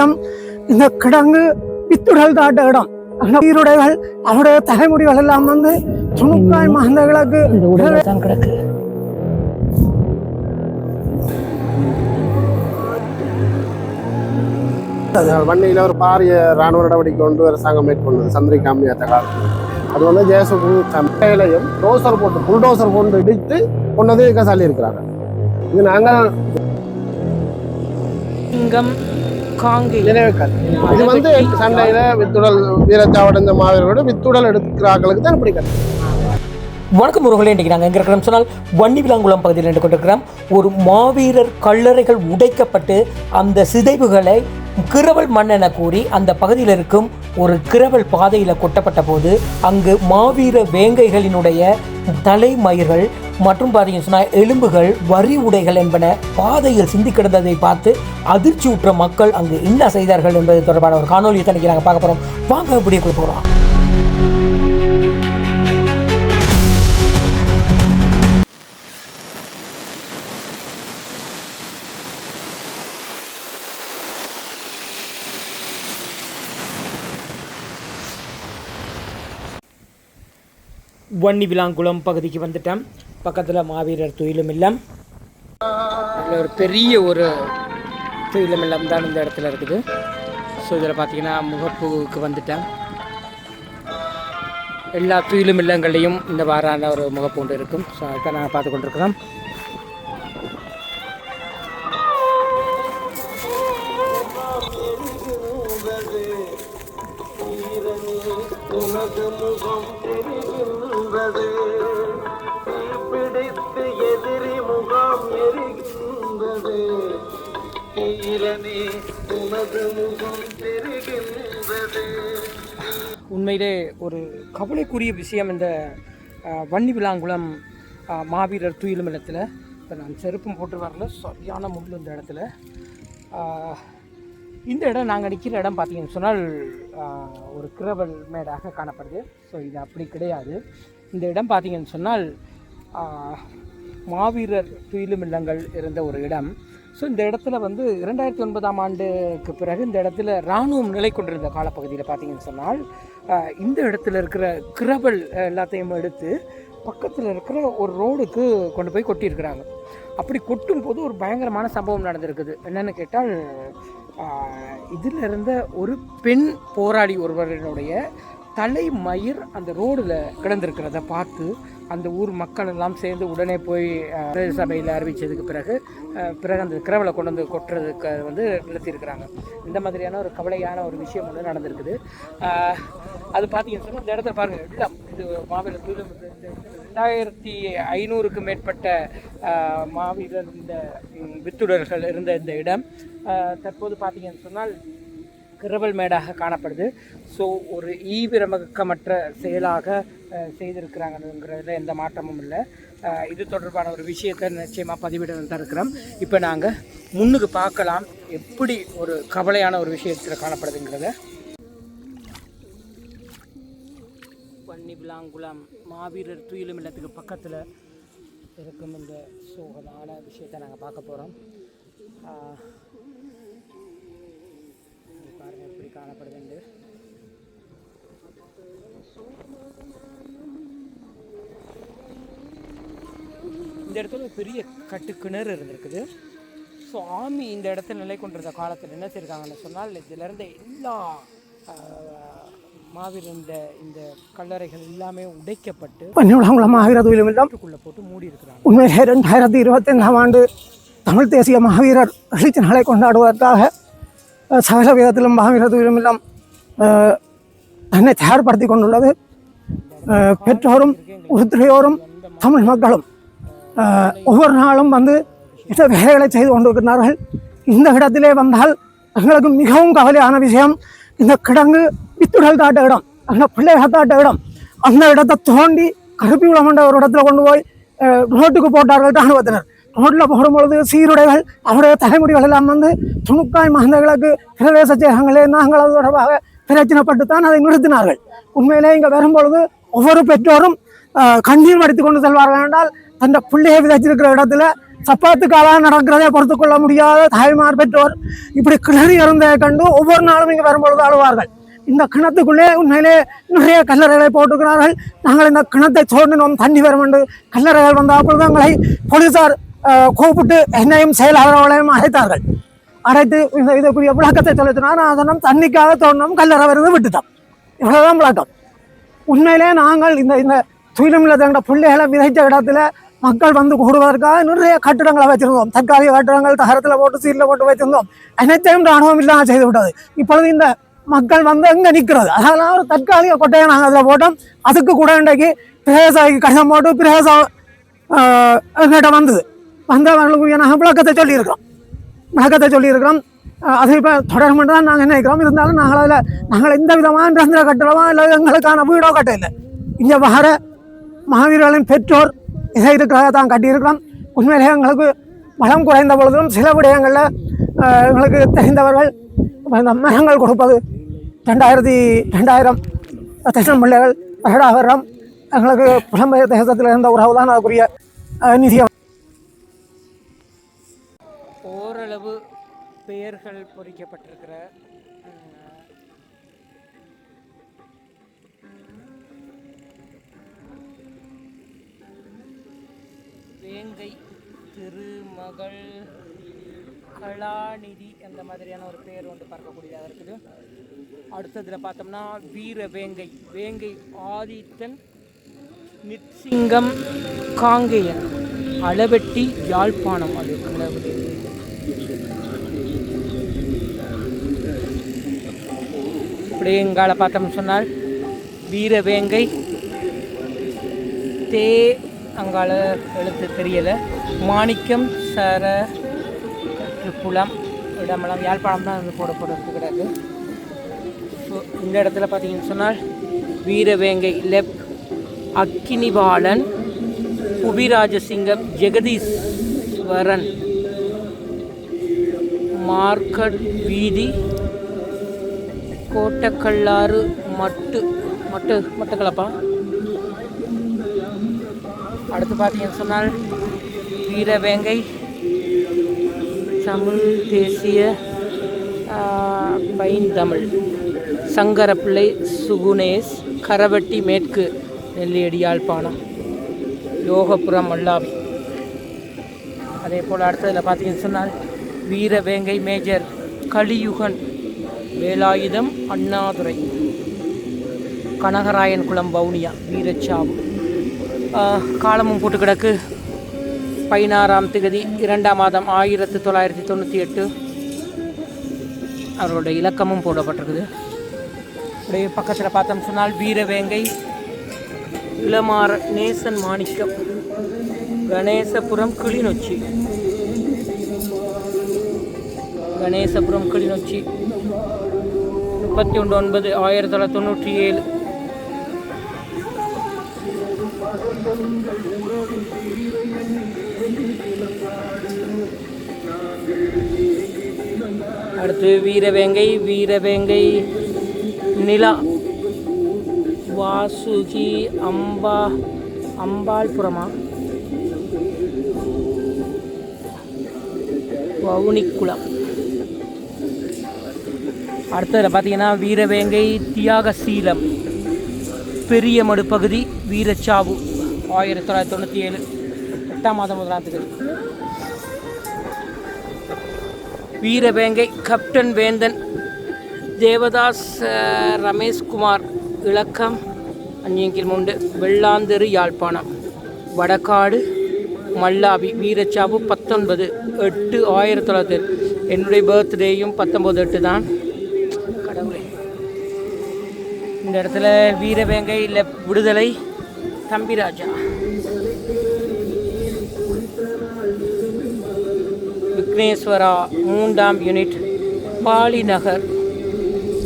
விஷயம் இந்த கிடங்கு வித்துடல் தாட்ட இடம். அந்த உயிருடைகள் அவருடைய தலைமுடிகள் எல்லாம் வந்து துணுக்காய் தான் கிடக்கு. வன்னியில் ஒரு பாரிய ராணுவ நடவடிக்கை கொண்டு அரசாங்கம் மேற்கொண்டது சந்திரிகா அம்மையாத்த காலத்தில். அது வந்து ஜெயசுகு கம்பையிலையும் டோசர் போட்டு புல்டோசர் கொண்டு இடித்து கொண்டது இங்கே சொல்லியிருக்கிறாங்க இது நாங்கள் சிங்கம் காங்கி. இது வந்து சண்டையில் வித்துடல் வீரச்சாவடைந்த மாவீரர்களோட வித்துடல் எடுக்கிறார்களுக்கு தான் பிடிக்காது வணக்கம் உறவுகளே இன்றைக்கி நாங்கள் எங்கே இருக்கிறோம் சொன்னால் வன்னி விலாங்குளம் பகுதியில் நின்று கொண்டிருக்கிறோம். ஒரு மாவீரர் கல்லறைகள் உடைக்கப்பட்டு அந்த சிதைவுகளை கிரவல் மண் என கூறி அந்த பகுதியில் இருக்கும் ஒரு கிரவல் பாதையில் கொட்டப்பட்ட போது அங்கு மாவீர வேங்கைகளினுடைய தலைமயிர்கள் மற்றும் பார்த்தீங்கன்னு சொன்னால் எலும்புகள் வரி உடைகள் என்பன பாதையில் சிந்தி கிடந்ததை பார்த்து அதிர்ச்சி உற்ற மக்கள் அங்கு என்ன செய்தார்கள் என்பது தொடர்பான ஒரு காணொலியை தனிக்கு நாங்கள் பார்க்க போகிறோம் வாங்க இப்படியே போகிறோம் வன்னி விலாங்குளம் பகுதிக்கு வந்துட்டேன். பக்கத்தில் மாவீரர் துயிலும் இல்லம் இதில் ஒரு பெரிய ஒரு துயிலும் இல்லம் தான் இந்த இடத்துல இருக்குது. ஸோ இதில் பார்த்தீங்கன்னா முகப்புக்கு வந்துட்டேன். எல்லா துயிலும் இல்லங்களையும் இந்த வாரான ஒரு முகப்பு ஒன்று இருக்கும். ஸோ அதுதான் நாங்கள் பார்த்து கொண்டிருக்கிறோம். விஷயம் இந்த வன்னி விலாங்குளம் மாவீரர் துயிலும் இல்லத்தில் இப்போ நான் செருப்பும் போட்டு வரல சரியான முள் இந்த இடத்துல. இந்த இடம் நாங்கள் நிற்கிற இடம் பார்த்தீங்கன்னு சொன்னால் ஒரு கிரவல் மேடாக காணப்படுது. ஸோ இது அப்படி கிடையாது. இந்த இடம் பார்த்தீங்கன்னு சொன்னால் மாவீரர் துயிலும் இல்லங்கள் இருந்த ஒரு இடம். ஸோ இந்த இடத்துல வந்து இரண்டாயிரத்தி ஒன்பதாம் ஆண்டுக்கு பிறகு இந்த இடத்துல இராணுவம் நிலை கொண்டிருந்த காலப்பகுதியில் பார்த்தீங்கன்னு சொன்னால் இந்த இடத்துல இருக்கிற கிரவல் எல்லாத்தையும் எடுத்து பக்கத்தில் இருக்கிற ஒரு ரோடுக்கு கொண்டு போய் கொட்டியிருக்கிறாங்க. அப்படி கொட்டும் போது ஒரு பயங்கரமான சம்பவம் நடந்திருக்குது. என்னென்னு கேட்டால் இதில் இருந்த ஒரு பெண் போராளி ஒருவரினுடைய தலைமயிர் அந்த ரோடில் கிடந்திருக்கிறத பார்த்து அந்த ஊர் மக்கள் எல்லாம் சேர்ந்து உடனே போய் சபையில் அறிவித்ததுக்கு பிறகு பிறகு அந்த கிரவலை கொண்டு வந்து கொட்டுறதுக்கு வந்து நிறுத்தியிருக்கிறாங்க. இந்த மாதிரியான ஒரு கவலையான ஒரு விஷயம் வந்து நடந்திருக்குது. அது பார்த்தீங்கன்னு சொன்னால் இந்த இடத்துல பாருங்கள் எல்லாம். இது மாவீரர் ரெண்டாயிரத்தி ஐநூறுக்கு மேற்பட்ட மாவீரர் இந்த வித்துடர்கள் இருந்த இந்த இடம். தற்போது பார்த்தீங்கன்னு சொன்னால் கிரவல் மேடாக காணப்படுது. ஸோ ஒரு ஈவிரமக்கமற்ற செயலாக செய்திருக்கிறாங்கங்கிறதுல எந்த மாற்றமும் இல்லை. இது தொடர்பான ஒரு விஷயத்தை நிச்சயமாக பதிவிட தருக்கிறோம் இருக்கிறோம். இப்போ நாங்கள் முன்னுக்கு பார்க்கலாம் எப்படி ஒரு கவலையான ஒரு விஷயத்தில் காணப்படுதுங்கிறத பன்னிவிளாங்குளம் மாவீரர் துயிலும் இல்லத்துக்கு பக்கத்தில் இருக்கும் இந்த சோகமான விஷயத்தை நாங்கள் பார்க்க போகிறோம் பாருங்கள் எப்படி காணப்படுதுண்டு இந்த இடத்துல ஒரு பெரிய கட்டு கிணறு இருந்திருக்குது. ஸோ ஆமி இந்த இடத்துல நிலை கொண்டிருந்த காலத்தில் என்ன செய்யிருக்காங்கன்னு சொன்னால் இதிலிருந்து எல்லா மாவீரர் இந்த இந்த கல்லறைகள் எல்லாமே உடைக்கப்பட்டு பன்னியுலகம் மாவீர துயிலும் வீட்டுக்குள்ளே போட்டு மூடி இருக்கிறாங்க. உண்மையிலே ரெண்டாயிரத்தி இருபத்தைந்தாம் ஆண்டு தமிழ் தேசிய மகாவீரர் எழுச்சி நாளை கொண்டாடுவதற்காக சகல விதத்திலும் மகாவீர துயிலும் இல்லம் அஹ், தன்னை தயார்படுத்தி கொண்டுள்ளது. பெற்றோரும் உறுத்துறையோரும் தமிழ் மக்களும் ஒவ்வொரு நாளும் வந்து இத்த வேலைகளை செய்து கொண்டிருக்கிறார்கள். இந்த இடத்திலே வந்தால் எங்களுக்கு மிகவும் கவலையான விஷயம் இந்த கிடங்கு வித்துடல் தாட்ட இடம். அந்த பிள்ளைகள் தாட்ட இடம். அந்த இடத்தை தோண்டி கருப்பி உளமண்ட ஒரு இடத்துல கொண்டு போய் ரோட்டுக்கு போட்டார்கள் இராணுவத்தினர். ரோட்டில் போடும்பொழுது சீருடைகள் அவருடைய தலைமுடிகள் எல்லாம் வந்து துணுக்காய் மகந்தங்களுக்கு பிரதேச சேகங்களே நாங்கள் அது தொடர்பாக பிரச்சனைப்பட்டு தான் அதை நிறுத்தினார்கள். உண்மையிலே இங்கே வரும்பொழுது ஒவ்வொரு பெற்றோரும் கண்ணீர் வடித்து கொண்டு செல்வார்கள் என்றால் அந்த பிள்ளையை விதைச்சிருக்கிற இடத்துல சப்பாத்துக்காக நடக்கிறதை பொறுத்து கொள்ள முடியாத தாய்மார் பெற்றோர் இப்படி கிளறி இறந்ததை கண்டு ஒவ்வொரு நாளும் இங்கே வரும்பொழுது அழுவார்கள். இந்த கிணத்துக்குள்ளே உண்மையிலே நிறைய கல்லறைகளை போட்டுக்கிறார்கள் நாங்கள் இந்த கிணத்தை தோண்டினோம் தண்ணி வரும் என்று கல்லறைகள் வந்த அப்பொழுது எங்களை போலீசார் கூப்பிட்டு என்னையும் செயலாளர்களையும் அழைத்தார்கள். அழைத்து இந்த இதுக்குரிய விளக்கத்தை செலுத்தினா நான் சொன்னோம் தண்ணிக்காக தோண்டினோம் கல்லறை வருது விட்டுட்டோம். இவ்வளோதான் விளக்கம். உண்மையிலே நாங்கள் இந்த இந்த துயிலுமில்ல தங்கிற பிள்ளைகளை விதைத்த இடத்துல மக்கள் வந்து கூடுவதற்காக நிறைய கட்டிடங்களை வச்சிருந்தோம். தற்காலிக கட்டிடங்கள் தகரத்தில் போட்டு சீட்டில் போட்டு வச்சிருந்தோம். அனைத்தையும் ராணுவம் இல்லாமல் செய்து விட்டது. இப்பொழுது இந்த மக்கள் வந்து எங்கே நிற்கிறது அதெல்லாம் ஒரு தற்காலிக கொட்டையை நாங்கள் அதில் போட்டோம். அதுக்கு கூட இன்றைக்கு பிரேசாய்க்கு கடிதம் போட்டு பிரேசா எங்கிட்ட வந்தது. வந்தவர்களுக்குரிய நாங்கள் விளக்கத்தை சொல்லியிருக்கிறோம். விளக்கத்தை சொல்லியிருக்கிறோம். அது இப்போ தொடரும் தான் நாங்கள் நினைக்கிறோம். இருந்தாலும் நாங்கள் அதில் நாங்கள் எந்த விதமான நிரந்தர கட்டடமோ இல்லை எங்களுக்கான வீடோ கட்ட இல்லை இங்கே வர மாவீரர்களின் பெற்றோர் இதை இதுக்காக தான் கட்டியிருக்கிறோம். உண்மையிலே எங்களுக்கு வளம் குறைந்த பொழுதும் சில விடயங்களில் எங்களுக்கு தெரிந்தவர்கள் இந்த மரங்கள் கொடுப்பது ரெண்டாயிரத்தி ரெண்டாயிரம் தட்சணம் பிள்ளைகள் வருடாவரம் எங்களுக்கு புலம்பெயர் தேசத்தில் இருந்த உறவு தான் அதுக்குரிய நிதியம் ஓரளவு பெயர்கள் பொறிக்கப்பட்டிருக்கிற வேங்கை திருமகள் கலாநிதி அந்த மாதிரியான ஒரு பெயர் ஒன்று பார்க்கக்கூடியதாக இருக்குது அடுத்ததில் பார்த்தோம்னா வீர வேங்கை வேங்கை ஆதித்தன் நிச்சிங்கம் காங்கேயன். அளவெட்டி யாழ்ப்பாணம் அது. கடவுளே இப்படி பார்த்தோம்னு சொன்னால் வீரவேங்கை தே அங்கால எழுத்து தெரியலை. மாணிக்கம் சர புலம் இடமெல்லாம் யாழ்ப்பாணம் தான் வந்து போடப்பட்டு கிடக்கு இந்த இடத்துல பார்த்தீங்கன்னு சொன்னால் வீரவேங்கை லெப் அக்கினிபாலன் புவிராஜசிங்கம் ஜெகதீஸ்வரன் மார்க்கட் வீதி கோட்டக்கல்லாறு மட்டு மட்டு மட்டக்களப்பா. அடுத்து பார்த்தீங்கன்னு சொன்னால் வீரவேங்கை தமிழ் தேசிய பைந்தமிழ். சங்கரப்பிள்ளை சுகுணேஷ் கரவட்டி மேற்கு நெல்லியடி யாழ்ப்பாணம் யோகபுரம் மல்லாவி அதே போல் அடுத்ததில் பார்த்தீங்கன்னு சொன்னால் வீரவேங்கை மேஜர் கலியுகன் வேலாயுதம் அண்ணாதுரை. கனகராயன் குளம் வவுனியா வீரச்சாவு காலமும் போட்டு கிடக்கு. பதினாறாம் திகதி இரண்டாம் மாதம் ஆயிரத்தி தொள்ளாயிரத்தி தொண்ணூற்றி எட்டு. அவரோட இலக்கமும் போடப்பட்டிருக்குது. அப்படியே பக்கத்தில் பார்த்தோம் சொன்னால் வீரவேங்கை இளமாற நேசன் மாணிக்கம் கணேசபுரம் கிளிநொச்சி. கணேசபுரம் கிளிநொச்சி. முப்பத்தி ஒன்று ஒன்பது ஆயிரத்தி தொள்ளாயிரத்தி தொண்ணூற்றி ஏழு. அடுத்து வீரவேங்கை வீரவேங்கை. நிலா. வாசுகி அம்பா அம்பாள்புரமா வவுனிக்குளம். அடுத்ததில் பார்த்தீங்கன்னா வீரவேங்கை தியாகசீலம். பெரியமடு பகுதி வீரச்சாவு. ஆயிரத்தி தொள்ளாயிரத்தி தொண்ணூற்றி ஏழு எட்டாம் மாதம் முதலாம் தேதி. வீரவேங்கை கப்டன் வேந்தன் தேவதாஸ் ரமேஷ்குமார் இலக்கம் அஞ்சியங்கில் முண்டு வெள்ளாந்தெரு யாழ்ப்பாணம். வடக்காடு மல்லாவி வீரச்சாவு பத்தொன்பது எட்டு ஆயிரத்தி தொள்ளாயிரத்தி என்னுடைய பர்த்டேயும் பத்தொம்பது எட்டு தான். கடவுளே. இந்த இடத்துல வீரவேங்கை இல்லை விடுதலை தம்பிராஜா. விக்னேஸ்வரா மூன்றாம் யூனிட் பாலிநகர்.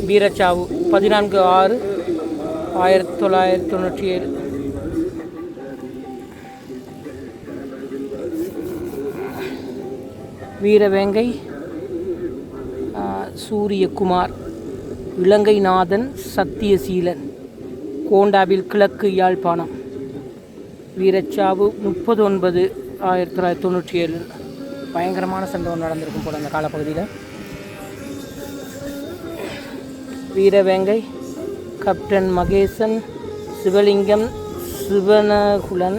வீரச்சாவு பதினான்கு ஆறு ஆயிரத்தி தொள்ளாயிரத்தி தொண்ணூற்றி ஏழு. வீரவேங்கை சூரியகுமார் இலங்கைநாதன் சத்தியசீலன் கோண்டாவில் கிழக்கு யாழ்ப்பாணம். வீரச்சாவு முப்பது ஒன்பது ஆயிரத்தி தொள்ளாயிரத்தி தொண்ணூற்றி ஏழு. பயங்கரமான சம்பவம் நடந்திருக்கும் போல அந்த காலப்பகுதியில். வீரவேங்கை கப்டன் மகேசன் சிவலிங்கம் சிவனகுலன்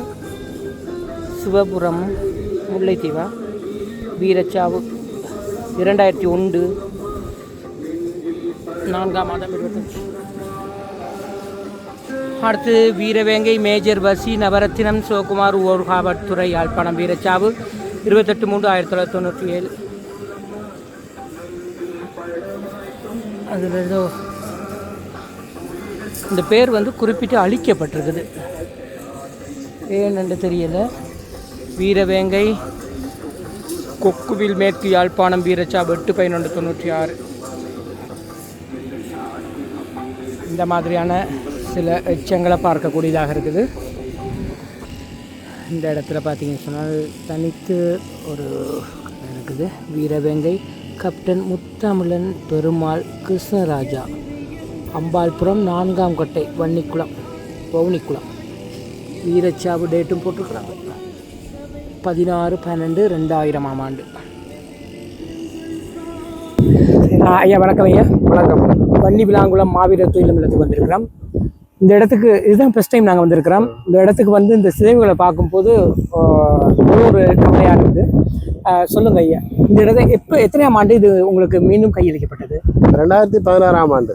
சிவபுரம் முல்லைத்தீவா வீரச்சாவு இரண்டாயிரத்தி ஒன்று நான்காம் மாதம் இருபத்தஞ்சு. அடுத்து வீரவேங்கை மேஜர் வசி நவரத்தினம் சிவகுமார் ஓர்காவத்துறை யாழ்ப்பாணம் வீரச்சாவு இருபத்தெட்டு மூன்று ஆயிரத்தி தொள்ளாயிரத்தி தொண்ணூற்றி ஏழு. அதில் ஏதோ இந்த பேர் வந்து குறிப்பிட்டு அழிக்கப்பட்டிருக்குது. ஏன்னு தெரியலை. வீரவேங்கை கொக்குவில் மேற்கு யாழ்ப்பாணம் வீரச்சா எட்டு பதினொன்று தொண்ணூற்றி ஆறு. இந்த மாதிரியான சில எச்சங்களை பார்க்கக்கூடியதாக இருக்குது. இந்த இடத்துல பார்த்தீங்கன்னு சொன்னால் தனித்து ஒரு இருக்குது. வீரவேங்கை கப்டன் முத்தமிழன் பெருமாள் கிருஷ்ணராஜா. அம்பாள்புரம் நான்காம் கோட்டை வன்னிக்குளம் பவுனிக்குளம் வீரச்சாவு டேட்டும் போட்டிருக்கிறாங்க. பதினாறு பன்னெண்டு ரெண்டாயிரமாம் ஆண்டு. ஐயா வணக்கம் ஐயா. வணக்கம். வன்னி விளாங்குளம் மாவீரர் துயில் இல்லத்துக்கு வந்திருக்கிறோம். இந்த இடத்துக்கு இதுதான் ஃபஸ்ட் டைம் நாங்கள் வந்திருக்கிறோம். இந்த இடத்துக்கு வந்து இந்த சிதைவுகளை பார்க்கும்போது ஒரு கவலையாக இருக்குது. சொல்லுங்க ஐயா. இந்த இடத்த எப்போ எத்தனையாம் ஆண்டு இது உங்களுக்கு மீண்டும் கையளிக்கப்பட்டது? ரெண்டாயிரத்தி பதினாறாம் ஆண்டு.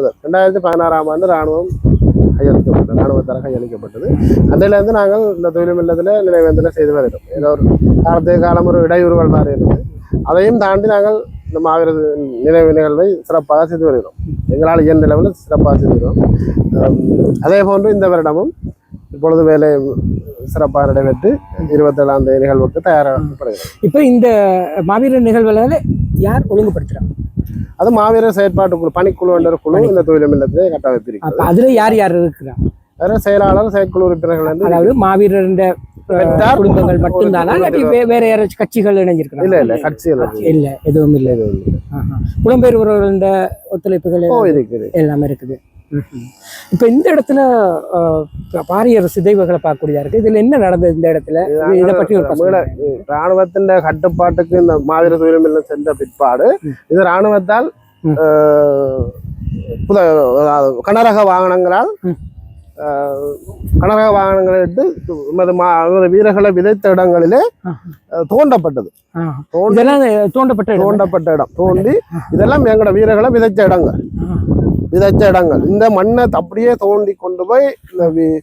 என்ன ரெண்டாயிரத்தி பதினாறாம் ஆண்டு ராணுவம் கையளிக்கப்பட்டது. ராணுவத்தால் கையளிக்கப்பட்டது. அதிலேருந்து நாங்கள் இந்த தொழில் இல்லத்தில் நிலைவேந்தலை செய்து வருகிறோம். ஏதோ ஒரு காலத்துக்கு காலம் ஒரு இடையூறுகள் மாதிரி இருந்தது அதையும் தாண்டி நாங்கள் இந்த மாவீரர் நினைவு நிகழ்வை சிறப்பாக செய்து வருகிறோம். எங்களால் இயன்ற லெவலில் சிறப்பாக செய்து வருகிறோம். அதே போன்று இந்த வருடமும் இப்பொழுது வேலை சிறப்பாக நடைபெற்று இருபத்தேழாம் தேதி நிகழ்வுக்கு தயாராகப்படுகிறது. இப்போ இந்த மாவீரர் நிகழ்வுகளை யார் ஒழுங்குபடுத்துகிறாங்க? அது மாவீரர் செயற்பாட்டு குழு பணிக்குழு என்ற குழு இந்த தொழில் இல்லத்தை கட்டமைப்பிருக்கிறது அப்போ அதில் யார் யார் இருக்கிறாங்க? வேற செயலாளர் செயற்குழு உறுப்பினர்கள் வந்து அதாவது மாவீரர் குடும்பங்கள் மட்டும்தானா? வேற யாராச்சும் கட்சிகள் இணைஞ்சிருக்கிறாங்க இல்ல இல்ல கட்சிகள் இருக்கு. இல்ல எதுவும் இல்லை. ஆஹா. புலம்பெயர்வர்கள ஒத்துழைப்புகள் இருக்குது. எல்லாமே இருக்குது. இப்போ இந்த இடத்துல பாரியர் சிதைவுகளை பார்க்கக்கூடியதா இருக்கு. இதுல என்ன நடந்தது இந்த இடத்துல? இது- பற்றி ராணுவத்தின் கட்டுப்பாட்டுக்கு இந்த மாவீர தொழில் இல்லம் சென்ற பிற்பாடு இது ராணுவத்தால் புத கனரக வாகனங்களால் கனரக வாகனங்களை இட்டு எமது மா வீரர்களை விதைத்த இடங்களிலே தோண்டப்பட்டது. தோண்டப்பட்ட இடம். தோண்டப்பட்ட இடம். தோண்டி இதெல்லாம் எங்களோட வீரர்களை விதைச்ச இடங்கள். விதைச்ச இடங்கள். இந்த மண்ணை அப்படியே தோண்டி கொண்டு போய் இந்த வீ-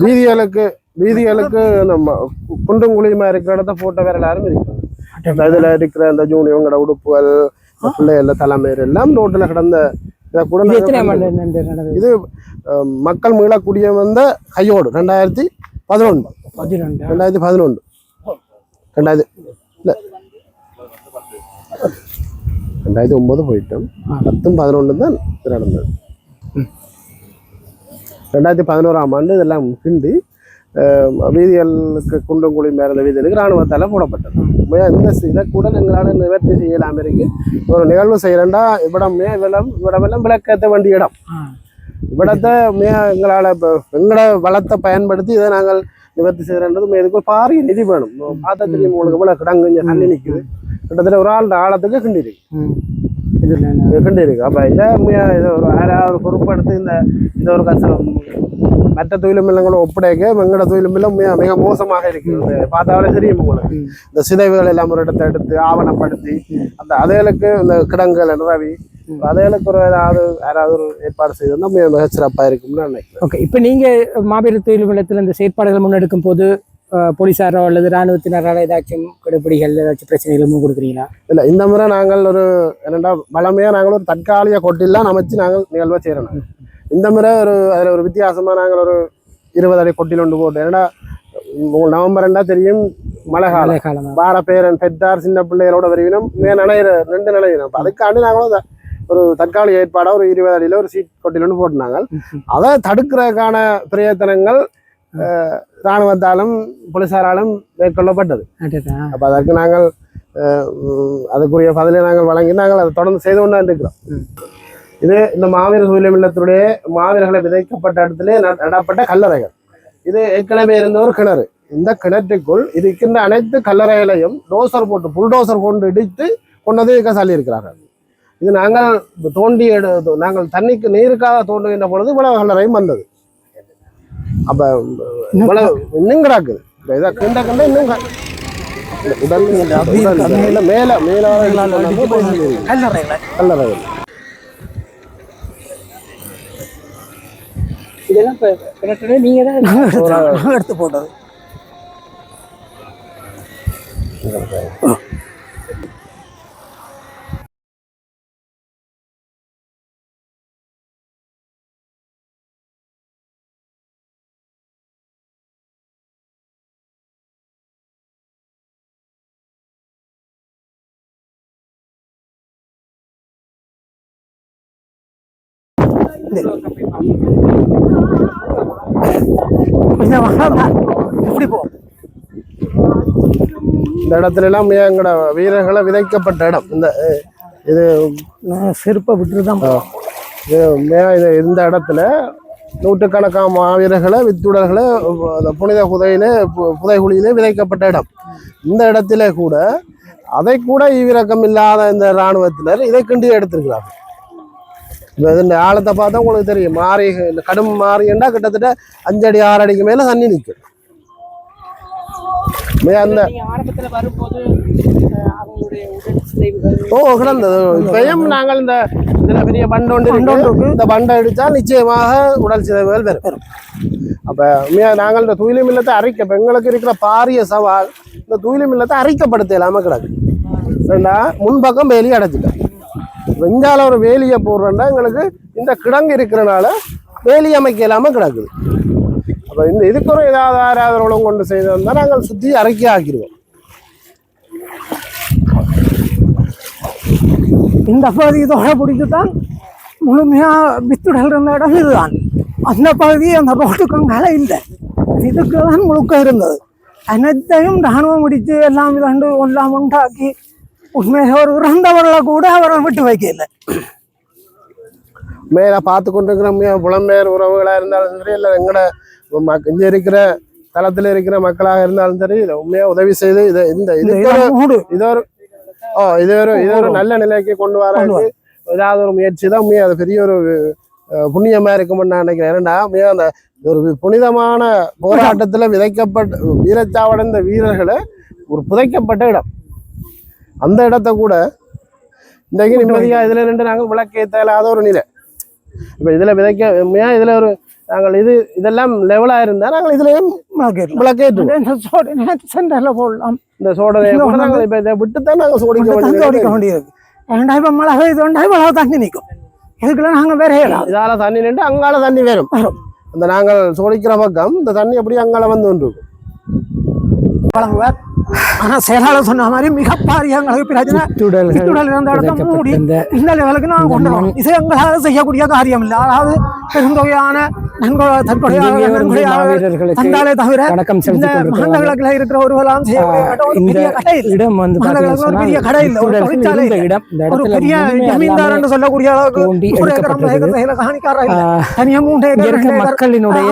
வீதிகளுக்கு வீதிகளுக்கு நம்ம குண்டும் குழியுமா இருக்கிற இடத்த போட்ட வேற எல்லாரும் இருக்கு இதுல இருக்கிற இந்த ஜூனியங்களோட உடுப்புகள் பிள்ளைகள தலைமையர் எல்லாம் ரோட்டுல கிடந்த இதை மக்கள் மீளக்கூடிய வந்த கையோடு ரெண்டாயிரத்தி பதினொன்று? ரெண்டாயிரத்தி பதினொன்று. ரெண்டாயிரத்தி இல்ல. ரெண்டாயிரத்தி ஒன்பது போயிட்டோம். பத்தும் பதினொன்று தான் இது நடந்தது. ரெண்டாயிரத்தி பதினோராம் ஆண்டு இதெல்லாம் அஹ், வீதிகளுக்கு குண்டும் குழி மேல வீதிகளுக்கு இராணுவத்தால் போடப்பட்டது இந்த இதை கூட எங்களால் நிவர்த்தி செய்யலாம் இருக்கு ஒரு நிகழ்வு செய்யறேன்டா இவ்விடமே இவ்விடம் இவ்விடமெல்லாம் விளக்கேற்ற வேண்டிய இடம். இவ்விடத்தை மே எங்களால் எங்களோட வளத்தை பயன்படுத்தி இதை நாங்கள் நிவர்த்தி செய்யறன்றது இதுக்கு ஒரு பாரிய நிதி வேணும். பார்த்தா தெரியும் உங்களுக்கு இவ்வளோ கிடங்கு இங்கே தண்ணி நிற்குது கிட்டத்தட்ட ஒரு ஆள் ஆழத்துக்கு கிண்டி இருக்கு? கிண்டி இருக்கு. அப்போ இதை இதை ஒரு யாராவது பொறுப்படுத்தி இந்த இந்த ஒரு கஷ்டம் மற்ற தொழில் மில்லங்களோட ஒப்படைக்க எங்களோட தொழில் மில்லம் மிக மிக மோசமாக இருக்குது பார்த்தாலே தெரியும் உங்களுக்கு. இந்த சிதைவுகள் எல்லாம் ஒரு இடத்தை எடுத்து ஆவணப்படுத்தி அந்த அதேலுக்கு இந்த கிடங்குகள் நிறவி அதேலுக்கு ஒரு ஏதாவது யாராவது ஒரு ஏற்பாடு செய்திருந்தா மிக மிக சிறப்பாக இருக்கும்னு நான் நினைக்கிறேன். ஓகே இப்போ நீங்க மாபெரும் தொழில் நிலையத்தில் இந்த செயற்பாடுகள் முன்னெடுக்கும் போது அஹ், போலீசாரோ அல்லது இராணுவத்தினரால் ஏதாச்சும் கெடுபிடிகள் ஏதாச்சும் பிரச்சனைகள் முன் கொடுக்குறீங்களா? இல்லை இந்த முறை நாங்கள் ஒரு என்னடா வளமையாக நாங்கள் ஒரு தற்காலிக கொட்டிலாம் அமைச்சு நாங்கள் நிகழ்வாக செய்கிறோம் இந்த முறை ஒரு அதில் ஒரு வித்தியாசமாக நாங்கள் ஒரு இருபது அடி கொட்டில் ஒன்று போட்டு ஏன்னா நவம்பர் ரெண்டா தெரியும் மழை காலம். மழை காலமா? வார பேரன் பெற்றார் சின்ன பிள்ளைகளோட வருவினம் நனையிற ரெண்டு நனையினம் அப்ப அதுக்காண்டி நாங்களும் ஒரு தற்காலிக ஏற்பாடாக ஒரு இருபது அடியில் ஒரு சீட் கொட்டில் ஒன்று போட்டுனாங்க அதை தடுக்கிறதுக்கான பிரயத்தனங்கள் இராணுவத்தாலும் போலீசாராலும் மேற்கொள்ளப்பட்டது. அப்போ அதற்கு நாங்கள் அதுக்குரிய பதிலை நாங்கள் வழங்கி நாங்கள் அதை தொடர்ந்து செய்து கொண்டு இருக்கிறோம் இது இந்த மாவீர சூழ்நிலை இல்லத்தினுடைய மாவீரர்களை விதைக்கப்பட்ட இடத்துல நட- நடப்பட்ட கல்லறைகள். இது ஏற்கனவே இருந்த ஒரு கிணறு. இந்த கிணற்றுக்குள் இருக்கின்ற அனைத்து கல்லறைகளையும் டோசர் போட்டு புல்டோசர் கொண்டு இடித்து கொண்டது சொல்லியிருக்கிறார்கள் இது நாங்கள் தோண்டி எடு நாங்கள் தண்ணிக்கு நீருக்காக தோண்டுகின்ற பொழுது இவ்வளவு கல்லறையும் வந்தது. அப்ப இவ்வளவு இன்னும் கிடக்குது. இதை கிண்ட கிண்ட இன்னும் உடல் மேல மேல கல்லறைகளை இதெல்லாம் நீங்கள் தான் எடுத்து போட்டது. இந்த இடத்துல எல்லாம் எங்களோட வீரர்களை விதைக்கப்பட்ட இடம். இந்த இது செருப்பை விட்டுட்டு தான். இது இது இந்த இடத்துல நூற்றுக்கணக்கான மாவீரர்களை வித்துடர்களை புனித புதையில புதைகுழியிலே விதைக்கப்பட்ட இடம். இந்த இடத்துல கூட அதை கூட ஈவிரக்கம் இல்லாத இந்த இராணுவத்தினர் இதை கிண்டி எடுத்திருக்கிறார்கள். இப்போ இந்த ஆழத்தை பார்த்தா உங்களுக்கு தெரியும். மாறி கடும் மாறிண்டா கிட்டத்தட்ட அஞ்சடி ஆறு அடிக்கு மேல தண்ணி நிற்கும். அந்த ஓ கிடந்தது. இப்பயும் நாங்கள் இந்த இதுல பெரிய பண்டு ஒன்று இருக்கு. இந்த பண்டை அடித்தால் நிச்சயமாக உடல் சிதைவுகள் வரும். அப்ப உண்மையா நாங்கள் இந்த துயிலி மில்லத்தை அரைக்க இப்ப எங்களுக்கு இருக்கிற பாரிய சவால் இந்த துயிலி மில்லத்தை அரைக்கப்படுத்த இல்லாம கிடக்கு. ஏண்டா முன்பக்கம் வேலி அடைச்சிட்டோம் வெஞ்சால ஒரு வேலியை போடுறோம்னா எங்களுக்கு இந்த கிடங்கு இருக்கிறனால வேலி அமைக்க இல்லாம கிடக்குது. அப்ப இந்த இதுக்கு ஒரு ஏதாவது உணவு கொண்டு செய்திருந்தா நாங்கள் சுத்தி அரைக்கி ஆக்கிடுவோம். இந்த பகுதி தொகை பிடிச்சு தான் முழுமையாக வித்துடல் இருந்த இடம் இதுதான். அந்த பகுதி அந்த ரோட்டுக்கும் மேலே இல்லை. இதுக்கு தான் முழுக்க இருந்தது. அனைத்தையும் ராணுவம் முடித்து எல்லாம் இதாண்டு எல்லாம் உண்டாக்கி உண்மையாக ஒரு இறந்தவர்களை கூட அவரை விட்டு வைக்கல மேல பார்த்து கொண்டிருக்கிற புலம்பெயர் உறவுகளா இருந்தாலும் சரி இல்லை மக்க- இங்க இருக்கிற தளத்துல இருக்கிற மக்களாக இருந்தாலும் சரி இதை உண்மையா உதவி செய்து இதை இந்த மூடு. இது ஒரு ஓ இது ஒரு இது ஒரு நல்ல நிலைக்கு கொண்டு வரக்கு ஏதாவது ஒரு முயற்சி தான். உண்மையா அது பெரிய ஒரு புண்ணியமா இருக்கும்னு நான் நினைக்கிறேன். ஏன்னா உண்மையா அந்த ஒரு புனிதமான போராட்டத்துல விதைக்கப்பட்ட வீரச்சாவடைந்த வீரர்களை ஒரு புதைக்கப்பட்ட இடம். அந்த இடத்த கூட இன்றைக்கு நிம்மதியா இதுல ரெண்டு நாங்கள் விளக்கேற்ற ஒரு நிலை. இப்ப இதுல விதைக்க உண்மையா இதுல ஒரு நாங்கள் இது இதெல்லாம் லெவலா இருந்தா நாங்கள் இதுலயும் விளக்கேற்றுவோம். சென்டரில் போடலாம். இந்த சோடனை நாங்கள் இப்ப இதை விட்டு தான் நாங்கள் சோடிக்க தந்து வேண்டியது. ரெண்டாயிரம் இப்ப மழை ரெண்டாயிரம் மழை தண்ணி நிற்கும். இதுக்கெல்லாம் நாங்கள் வேற இதால தண்ணி நின்று அங்கால தண்ணி வரும். அந்த நாங்கள் சோடிக்கிற பக்கம் இந்த தண்ணி அப்படியே அங்கால வந்து கொண்டு. வழங்குவார். ஆனா செயலாளர் சொன்ன மாதிரி மிக பாரிய எங்களுக்கு பிரச்சனை வித்துடல் இருந்த இடத்த மூடி இந்த லெவலுக்கு நான் கொண்டு வரோம். இது எங்களால் செய்யக்கூடிய காரியம் இல்லை அதாவது பெருந்தொகையான தந்தாலே தவிர இந்த இருக்கிற இடம் வந்து பெரிய கடை இல்லை. ஒரு தொழிற்சாலை இடம். ஒரு பெரிய ஜமீன்தார் என்று சொல்லக்கூடிய அளவுக்கு ஒரு. ஏக்கர் காணிக்காரா இல்லை. மூன்று ஏக்கர் மக்களினுடைய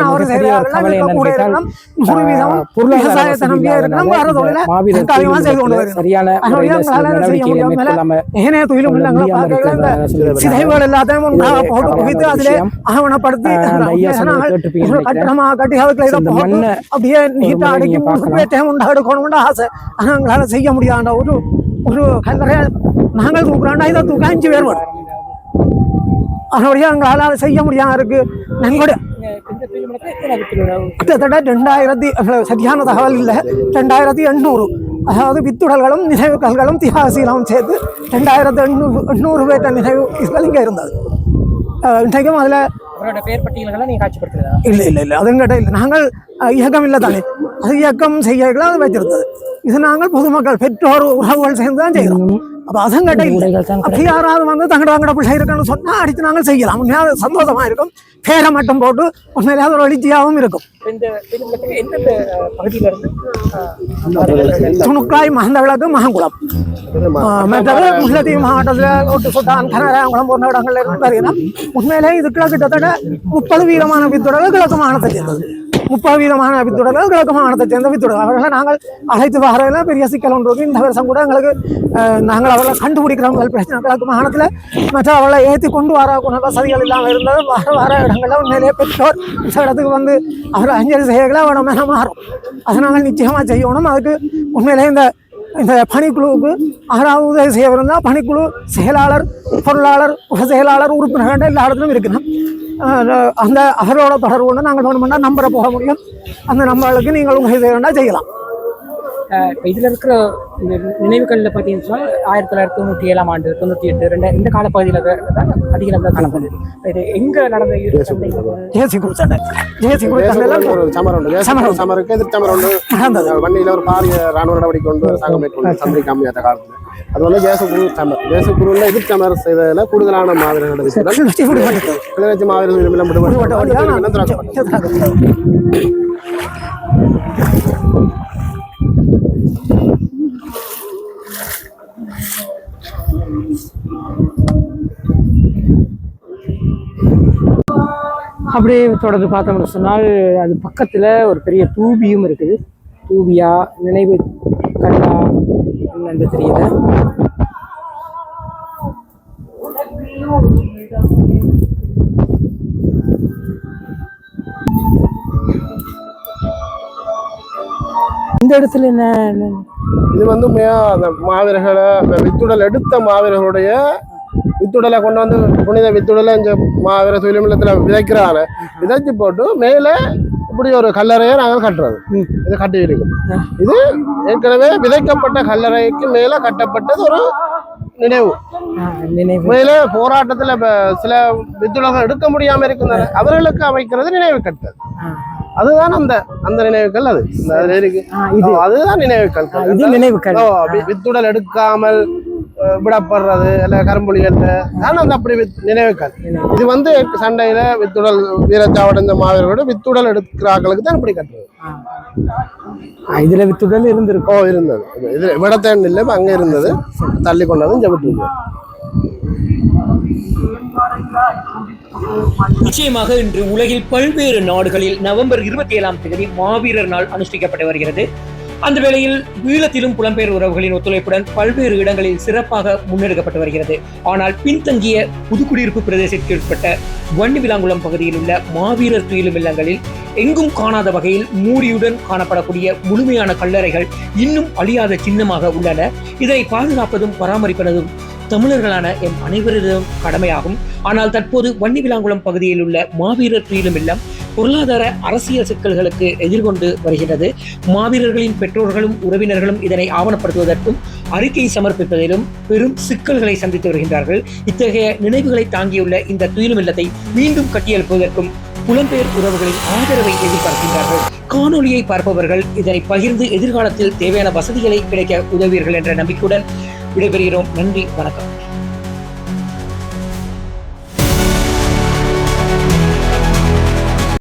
அவர் நூறு வீதம் விவசாயத்தை நம்பியே சரியான அப்படியே நீட்டா முறை அடக்கி நீங்க மூணு பார்க்கலாம். பேட்டையும் உண்டா எடுக்கணும்னு ஆசை. ஆனா எங்களால செய்ய முடியாத ஒரு ஒரு கல்லறை நாங்கள் தூக்குறாண்டா இதை தூக்க அஞ்சு பேர் வரும். அதனுடைய எங்களால் செய்ய முடியாம இருக்கு. நன்கொடை கிட்டத்தட்ட ரெண்டாயிரத்தி சரியான தகவல் இல்லை ரெண்டாயிரத்தி எண்ணூறு அதாவது வித்துடல்களும் நினைவு கல்களும் தியாகசீலமும் சேர்த்து ரெண்டாயிரத்தி எண்ணூறு எண்ணூறு பேர்ட்ட நினைவு இதுகள் இங்கே இருந்தது இன்றைக்கும் அதில் அவரோட பேர் பட்டியல்களை நீங்கள் காட்சிப்படுத்துறதா இல்லை இல்லை இல்லை அதுங்கிட்ட இல்லை நாங்கள் இயக்கம் இல்லை தானே அது இயக்கம் செய்யலாம் அது வச்சிருந்தது இது நாங்கள் பொதுமக்கள் பெற்றோர் உறவுகள் சேர்ந்து தான் செய்கிறோம் அப்போ அதுங்கிட்ட இல்லை அப்படி யாராவது வந்து தங்கட தங்கட பிள்ளை இருக்குன்னு சொன்னால் அடித்து நாங்கள் செய்யலாம் உண்மையாக சந்தோஷமாக இருக்கும் பேரை மட்டும் போட்டு உண்மையிலே அது ஒரு எழுச்சியாகவும் இருக்கும் துணுக்காய் மகந்த விளக்கு மகங்குளம் மற்றது முல்லைத்தீவு மாவட்டத்தில் ஒட்டு சுட்டான் கனராங்குளம் போன்ற இடங்கள்ல இருந்து வருகிறோம் உண்மையிலே இதுக்குள்ள கிட்டத்தட்ட முப்பது வீதமான வித்துடல் கிழக்கு மாகாணத்தை சேர்ந்தது முப்பது வீதமான வித்துடர்கள் கிழக்கு மாகாணத்தை சேர்ந்த வித்துடர்கள் அவர்களை நாங்கள் அழைத்து வரையில பெரிய சிக்கல் ஒன்று இந்த வருஷம் கூட எங்களுக்கு நாங்கள் அவர்களை கண்டுபிடிக்கிறவங்க பிரச்சனை. கிழக்கு மாகாணத்தில் மற்ற அவளை ஏற்றி கொண்டு வர வசதிகள் இல்லாமல் இருந்தது. வர வர இடங்களில் உண்மையிலேயே பெற்றோர் இந்த இடத்துக்கு வந்து அவர் அஞ்சலி செய்யல அவன மேலே மாறும். அதை நாங்கள் நிச்சயமாக செய்யணும். அதுக்கு உண்மையிலே இந்த இந்த பணிக்குழுவுக்கு ஆறாவது உதவி செய்யவிருந்தால் பணிக்குழு செயலாளர் பொருளாளர் உப செயலாளர் உறுப்பினர்கள் எல்லா இடத்துலையும் இருக்கணும். அந்த அவரோட தொடர்பு கொண்டு நாங்கள் வேணுமெண்டா நம்பரை போக முடியும். அந்த நம்பர்களுக்கு நீங்கள் உதவி செய்ய வேண்டாம் செய்யலாம். இப்போ இதில் இருக்கிற இந்த நினைவுகளில் பார்த்தீங்கன்னு சொன்னால் ஆயிரத்தி தொள்ளாயிரத்தி தொண்ணூற்றி ஏழாம் ஆண்டு தொண்ணூற்றி எட்டு ரெண்டு இந்த காலப்பகுதியில் தான் அதிக அளவில் காணப்படுது இது எங்கே நடந்த வண்டியில ஒரு பாரிய ராணுவ நடவடிக்கை கொண்டு அரசாங்கம் மேற்கொண்டு சந்திரிகா அம்மையாத்த காலத்துல. அது வந்து தேசக்குரு சமர். தேசக்குருல எதிர் சமர் செய்ததுல கூடுதலான மாவீரர்கள் விடுதலை வெற்றி விடுபட்டது. கிளிநொச்சி மாவீரர்கள் விடுதலை விடுபட்ட வழியாக நான் திறக்கப்பட்டது அப்படியே தொடர்ந்து பார்த்தோம்னு சொன்னால் அது பக்கத்தில் ஒரு பெரிய தூபியும் இருக்குது. தூபியா நினைவு கண்ணா என்னன்னு தெரியல. இந்த இடத்துல என்ன இது வந்து உண்மையா அந்த மாவீரர்களை வித்துடல் எடுத்த மாவீரர்களுடைய வித்துடலை கொண்டு வந்து புனித வித்துடலை இந்த மாவீர சுயமில்லத்தில் விதைக்கிறாங்க. விதைச்சு போட்டு மேலே இப்படி ஒரு கல்லறையை நாங்கள் கட்டுறது. இது கட்டி இருக்கு. இது ஏற்கனவே விதைக்கப்பட்ட கல்லறைக்கு மேலே கட்டப்பட்டது ஒரு நினைவு. மேலே போராட்டத்தில் சில வித்துடல்கள் எடுக்க முடியாம இருக்கின்றன. அவர்களுக்கு அமைக்கிறது நினைவு கட்டல் ஆ, அதுதான் அந்த அந்த நினைவுகள் அது. அதுதான் நினைவுகள் ஆ, இது நினைவு கல். ஓ, வி- வித்துடல் எடுக்காமல் விடப்படுறது இல்ல கரும்புலிகள் தான் அந்த அப்படி வித்- நினைவுகள் இது வந்து சண்டையில வித்துடல் வீரச்சாவடைந்த மாவீரர்களோட வித்துடல் எடுக்கிறார்களுக்கு தான் இப்படி கட்டுறது. இதுல வித்துடல் இருந்திருக்கும் ஓ இருந்தது. இது- இது விடத்தேன் இல்லை அங்க இருந்தது. தள்ளி கொண்டதும் ஜபிட்டு நிச்சயமாக இன்று உலகில் பல்வேறு நாடுகளில் நவம்பர் இருபத்தி ஏழாம் தேதி மாவீரர் நாள் அனுஷ்டிக்கப்பட்டு வருகிறது. அந்த வேளையில் ஈழத்திலும் புலம்பெயர் உறவுகளின் ஒத்துழைப்புடன் பல்வேறு இடங்களில் சிறப்பாக முன்னெடுக்கப்பட்டு வருகிறது. ஆனால் பின்தங்கிய புதுக்குடியிருப்பு பிரதேசத்திற்கு உட்பட்ட வன்னிவிலாங்குளம் பகுதியில் உள்ள மாவீரர் துயிலும் இல்லங்களில் எங்கும் காணாத வகையில் மூடியுடன் காணப்படக்கூடிய முழுமையான கல்லறைகள் இன்னும் அழியாத சின்னமாக உள்ளன. இதனை பாதுகாப்பதும் பராமரிப்பதும் தமிழர்களான எம் அனைவரிடம் கடமையாகும். ஆனால் தற்போது வன்னிவிலாங்குளம் பகுதியில் உள்ள மாவீரர் துயிலும் இல்லம் பொருளாதார அரசியல் சிக்கல்களுக்கு எதிர்கொண்டு வருகிறது மாவீரர்களின் பெற்றோர்களும் உறவினர்களும் இதனை ஆவணப்படுத்துவதற்கும் அறிக்கை சமர்ப்பிப்பதிலும் பெரும் சிக்கல்களை சந்தித்து வருகின்றார்கள். இத்தகைய நினைவுகளை தாங்கியுள்ள இந்த துயிலும் இல்லத்தை மீண்டும் கட்டியெழுப்புவதற்கும் புலம்பெயர் உறவுகளின் ஆதரவை எதிர்பார்க்கின்றார்கள். காணொளியை பார்ப்பவர்கள் இதனை பகிர்ந்து எதிர்காலத்தில் தேவையான வசதிகளை கிடைக்க உதவீர்கள் என்ற நம்பிக்கையுடன் விடைபெறுகிறோம். நன்றி வணக்கம்.